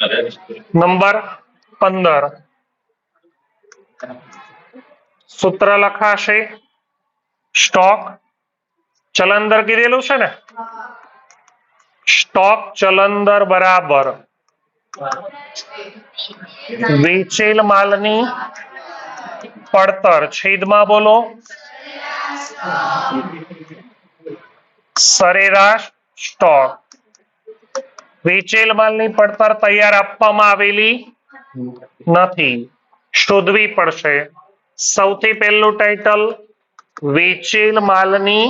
Number પંદર સૂત્ર લખાશે સ્ટોક ચલંદર કીધેલું છે ને સ્ટોક ચલંદર બરાબર વેચેલ માલની પડતર છેદમાં બોલો સરેરાશ સ્ટોક વેચેલ માલની પડતર તૈયાર આપવામાં આવેલી નથી. શોધવી પડશે. સૌથી પહેલું ટાઇટલ વેચેલ માલની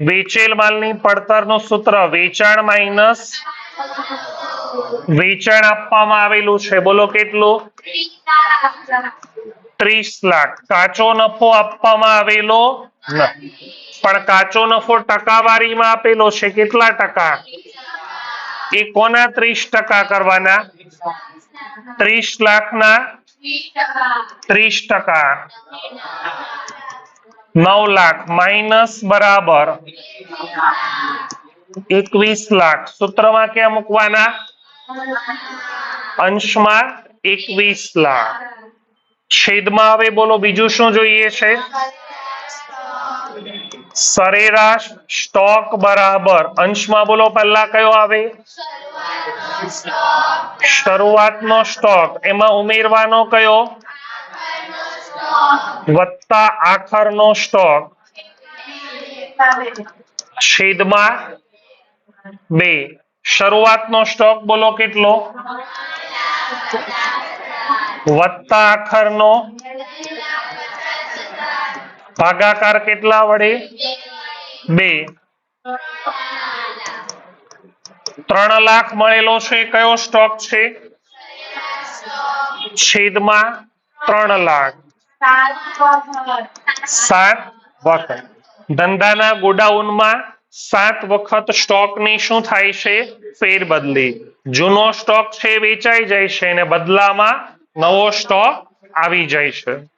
વેચેલ માલની પડતરનું સૂત્ર વેચાણ માઇનસ વેચાણ આપવામાં આવેલું છે. બોલો કેટલું? ત્રીસ લાખ. કાચો નફો આપવામાં આવેલો નથી. પણ કાચો નફો ટકાવારીમાં આપેલો છે. કેટલા ટકા? એ કોના ત્રીસ ટકા કરવાના? ત્રીસ લાખના? ત્રીસ ટકા. નવ લાખ. માઇનસ બરાબર. એકવીસ લાખ. સૂત્રમાં ક્યાં મૂકવાના? અંશમાં એકવીસ લાખ. છેદમાં હવે બોલો, બીજું શું જોઈએ છે? સરેરાશ સ્ટોક બરાબર. અંશમાં બોલો પહેલા કયો આવે? શરૂઆતનો સ્ટોક. એમાં ઉમેરવાનો કયો? વત્તા આખરનો સ્ટોક. છેદમાં બે. શરૂઆતનો સ્ટોક બોલો કેટલો? વત્તા આખરનો ભાગાકાર કેટલા વડે? બે. ત્રણ લાખ મળેલો છે, કયો સ્ટોક છે? છેદમાં ત્રણ લાખ. સાત વખત. ધંધાના ગોડાઉનમાં સાત વખત સ્ટોકની શું થાય છે? ફેરબદલી. જૂનો સ્ટોક છે, વેચાઈ જાય છે, અને બદલામાં નવો સ્ટોક આવી જાય છે.